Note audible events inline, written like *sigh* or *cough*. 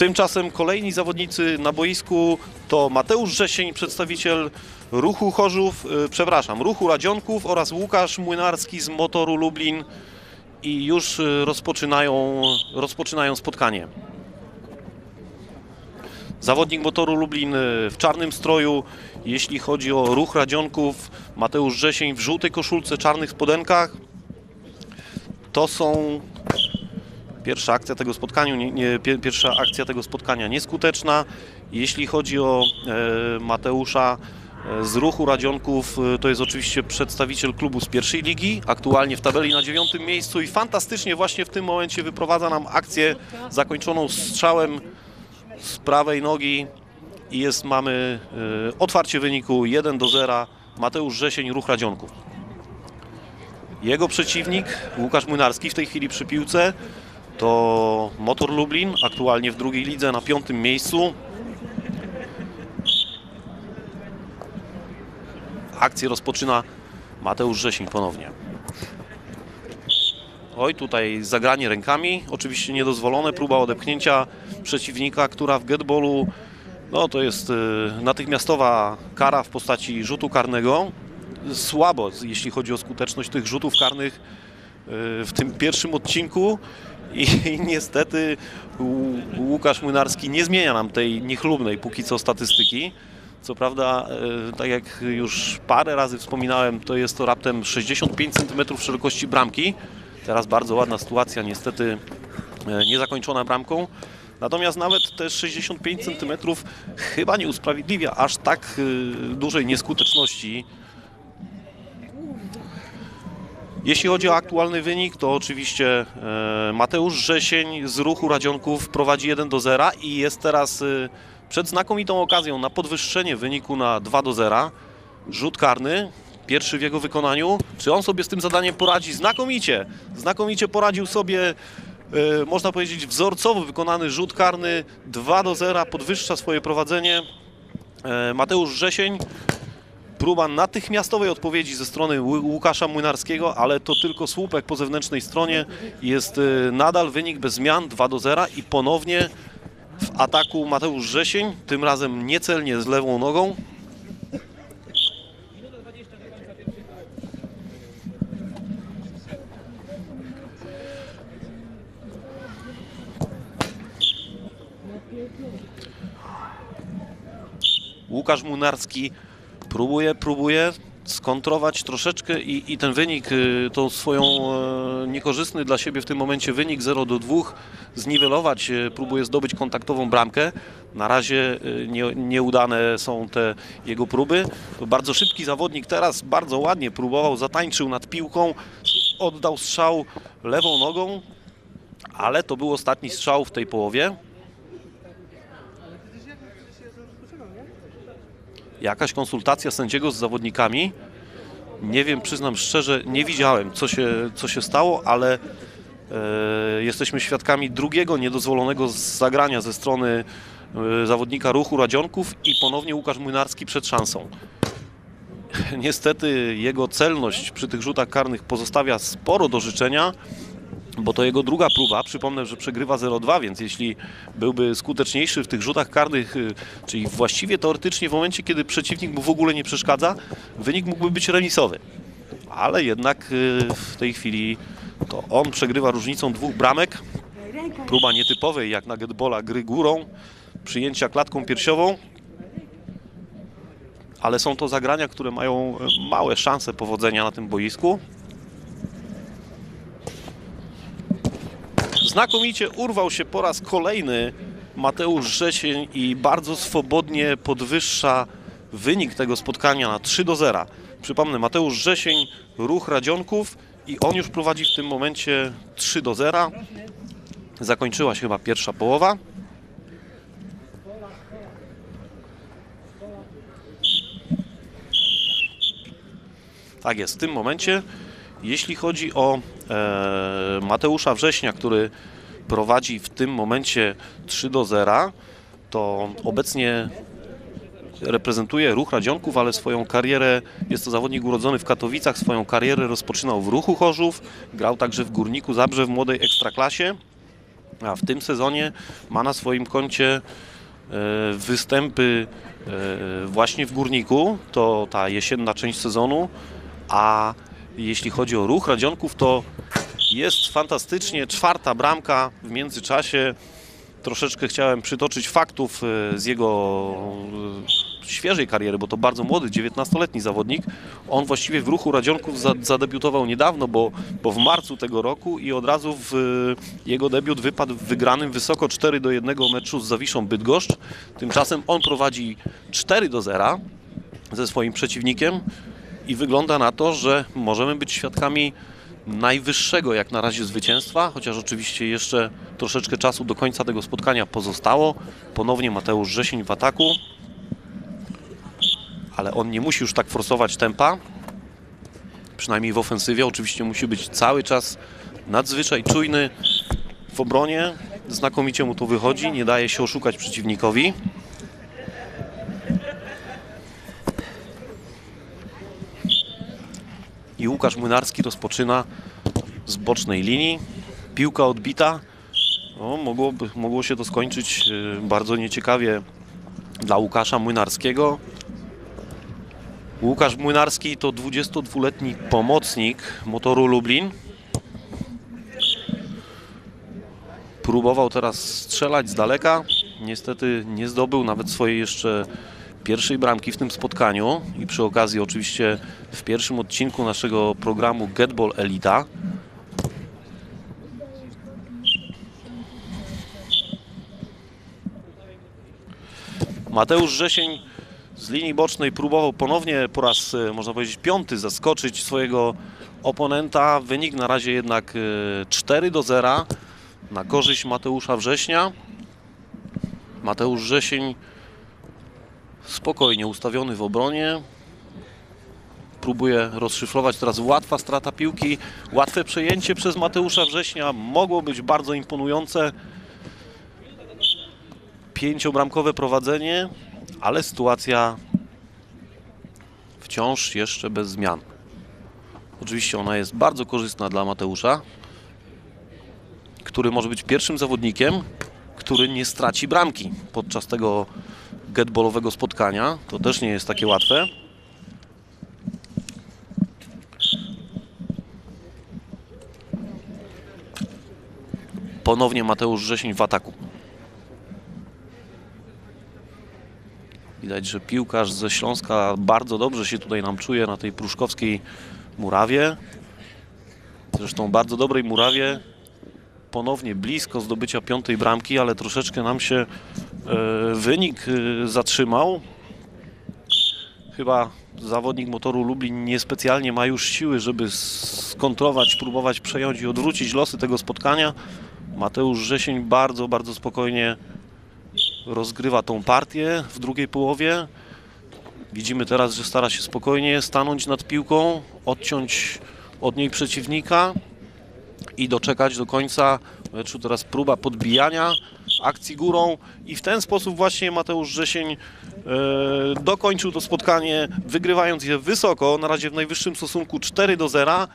Tymczasem kolejni zawodnicy na boisku to Mateusz Rzesień, przedstawiciel Ruchu Chorzów, y, przepraszam, Ruchu Radzionków oraz Łukasz Młynarski z Motoru Lublin i już y, rozpoczynają, rozpoczynają spotkanie. Zawodnik Motoru Lublin y, w czarnym stroju, jeśli chodzi o Ruch Radzionków, Mateusz Rzesień w żółtej koszulce, czarnych spodenkach. To są Pierwsza akcja tego spotkania, nie, nie, pier- pierwsza akcja tego spotkania nieskuteczna. Jeśli chodzi o e, Mateusza e, z ruchu Radzionków, e, to jest oczywiście przedstawiciel klubu z pierwszej ligi, aktualnie w tabeli na dziewiątym miejscu i fantastycznie właśnie w tym momencie wyprowadza nam akcję zakończoną strzałem z prawej nogi i jest, mamy e, otwarcie wyniku 1 do 0. Mateusz Rzesień, ruch Radzionków. Jego przeciwnik, Łukasz Młynarski, w tej chwili przy piłce, to Motor Lublin, aktualnie w drugiej lidze na piątym miejscu. Akcję rozpoczyna Mateusz Rzesiń ponownie. Oj, tutaj zagranie rękami, oczywiście niedozwolone, próba odepchnięcia przeciwnika, która w getballu, no to jest y, natychmiastowa kara w postaci rzutu karnego. Słabo, jeśli chodzi o skuteczność tych rzutów karnych w tym pierwszym odcinku i, *laughs* niestety Łu- Łukasz Młynarski nie zmienia nam tej niechlubnej póki co statystyki. Co prawda, e, tak jak już parę razy wspominałem, to jest to raptem 65 cm szerokości bramki. Teraz bardzo ładna sytuacja, niestety e, niezakończona bramką. Natomiast nawet te 65 cm chyba nie usprawiedliwia aż tak dużej nieskuteczności jeśli chodzi o aktualny wynik, to oczywiście e, Mateusz Rzesień z ruchu Radzionków prowadzi 1 do 0 i jest teraz e, przed znakomitą okazją na podwyższenie wyniku na 2 do 0. Rzut karny, pierwszy w jego wykonaniu. Czy on sobie z tym zadaniem poradzi? Znakomicie! Znakomicie poradził sobie, e, można powiedzieć, wzorcowo wykonany rzut karny. 2 do 0 podwyższa swoje prowadzenie. Mateusz Rzesień próba natychmiastowej odpowiedzi ze strony Łukasza Młynarskiego, ale to tylko słupek po zewnętrznej stronie. Jest y, nadal wynik bez zmian 2 do 0 i ponownie w ataku Mateusz Rzesień, tym razem niecelnie z lewą nogą. Łukasz Młynarski próbuje, próbuje skontrować troszeczkę i, i ten wynik, y, tą swoją e, niekorzystny dla siebie w tym momencie wynik 0 do 2 zniwelować, e, próbuje zdobyć kontaktową bramkę. Na razie e, nie, nieudane są te jego próby. Bardzo szybki zawodnik teraz bardzo ładnie próbował, zatańczył nad piłką, oddał strzał lewą nogą, ale to był ostatni strzał w tej połowie. Jakaś konsultacja sędziego z zawodnikami. Nie wiem, przyznam szczerze, nie widziałem, co się, co się stało, ale e, jesteśmy świadkami drugiego niedozwolonego zagrania ze strony e, zawodnika ruchu Radzionków i ponownie Łukasz Młynarski przed szansą. Niestety jego celność przy tych rzutach karnych pozostawia sporo do życzenia, bo to jego druga próba. Przypomnę, że przegrywa 0-2, więc jeśli byłby skuteczniejszy w tych rzutach karnych, y, czyli właściwie teoretycznie w momencie, kiedy przeciwnik mu w ogóle nie przeszkadza, wynik mógłby być remisowy. Ale jednak y, w tej chwili to on przegrywa różnicą dwóch bramek. Próba nietypowej jak na getbola gry górą, przyjęcia klatką piersiową. Ale są to zagrania, które mają y, małe szanse powodzenia na tym boisku. Znakomicie urwał się po raz kolejny Mateusz Rzesień i bardzo swobodnie podwyższa wynik tego spotkania na 3 do 0. Przypomnę, Mateusz Rzesień, ruch Radzionków i on już prowadzi w tym momencie 3 do 0. Zakończyła się chyba pierwsza połowa. Tak jest, w tym momencie, jeśli chodzi o e, Mateusza Września, który prowadzi w tym momencie 3 do 0, to obecnie reprezentuje ruch Radzionków, ale swoją karierę, jest to zawodnik urodzony w Katowicach, swoją karierę rozpoczynał w ruchu Chorzów, grał także w Górniku Zabrze w młodej ekstraklasie. a w tym sezonie ma na swoim koncie e, występy e, właśnie w Górniku, to ta jesienna część sezonu, a jeśli chodzi o ruch Radzionków, to jest fantastycznie, czwarta bramka w międzyczasie. Troszeczkę chciałem przytoczyć faktów e, z jego e, świeżej kariery, bo to bardzo młody, 19-letni zawodnik. On właściwie w ruchu Radzionków za- zadebiutował niedawno, bo, bo w marcu tego roku i od razu w e, jego debiut wypadł w wygranym wysoko 4 do 1 meczu z Zawiszą Bydgoszcz. Tymczasem on prowadzi 4 do 0 ze swoim przeciwnikiem i wygląda na to, że możemy być świadkami najwyższego jak na razie zwycięstwa, chociaż oczywiście jeszcze troszeczkę czasu do końca tego spotkania pozostało. Ponownie Mateusz Rzesień w ataku, ale on nie musi już tak forsować tempa, przynajmniej w ofensywie. Oczywiście musi być cały czas nadzwyczaj czujny w obronie. Znakomicie mu to wychodzi, nie daje się oszukać przeciwnikowi. I Łukasz Młynarski rozpoczyna z bocznej linii. Piłka odbita. No, mogłoby, mogło się to skończyć y, bardzo nieciekawie dla Łukasza Młynarskiego. Łukasz Młynarski to 22-letni pomocnik motoru Lublin. Próbował teraz strzelać z daleka. Niestety nie zdobył nawet swojej jeszcze pierwszej bramki w tym spotkaniu i przy okazji oczywiście w pierwszym odcinku naszego programu Getball Elita. Mateusz Rzesień z linii bocznej próbował ponownie po raz, e, można powiedzieć, piąty zaskoczyć swojego oponenta. Wynik na razie jednak e, 4 do 0 na korzyść Mateusza Września. Mateusz Rzesień spokojnie ustawiony w obronie. Próbuje rozszyfrować teraz łatwa strata piłki, łatwe przejęcie przez Mateusza Września. Mogło być bardzo imponujące. Pięciobramkowe prowadzenie, ale sytuacja wciąż jeszcze bez zmian. Oczywiście ona jest bardzo korzystna dla Mateusza, który może być pierwszym zawodnikiem, który nie straci bramki podczas tego getballowego spotkania. To też nie jest takie łatwe. Ponownie Mateusz Rzesień w ataku. Widać, że piłkarz ze Śląska bardzo dobrze się tutaj nam czuje na tej pruszkowskiej murawie. Zresztą bardzo dobrej murawie. Ponownie blisko zdobycia piątej bramki, ale troszeczkę nam się wynik e, zatrzymał. Chyba zawodnik motoru Lublin niespecjalnie ma już siły, żeby skontrować, próbować przejąć i odwrócić losy tego spotkania. Mateusz Rzesień bardzo, bardzo spokojnie rozgrywa tą partię w drugiej połowie. Widzimy teraz, że stara się spokojnie stanąć nad piłką, odciąć od niej przeciwnika i doczekać do końca meczu. Teraz próba podbijania akcji górą i w ten sposób właśnie Mateusz Rzesień e, dokończył to spotkanie, wygrywając je wysoko, na razie w najwyższym stosunku 4 do 0.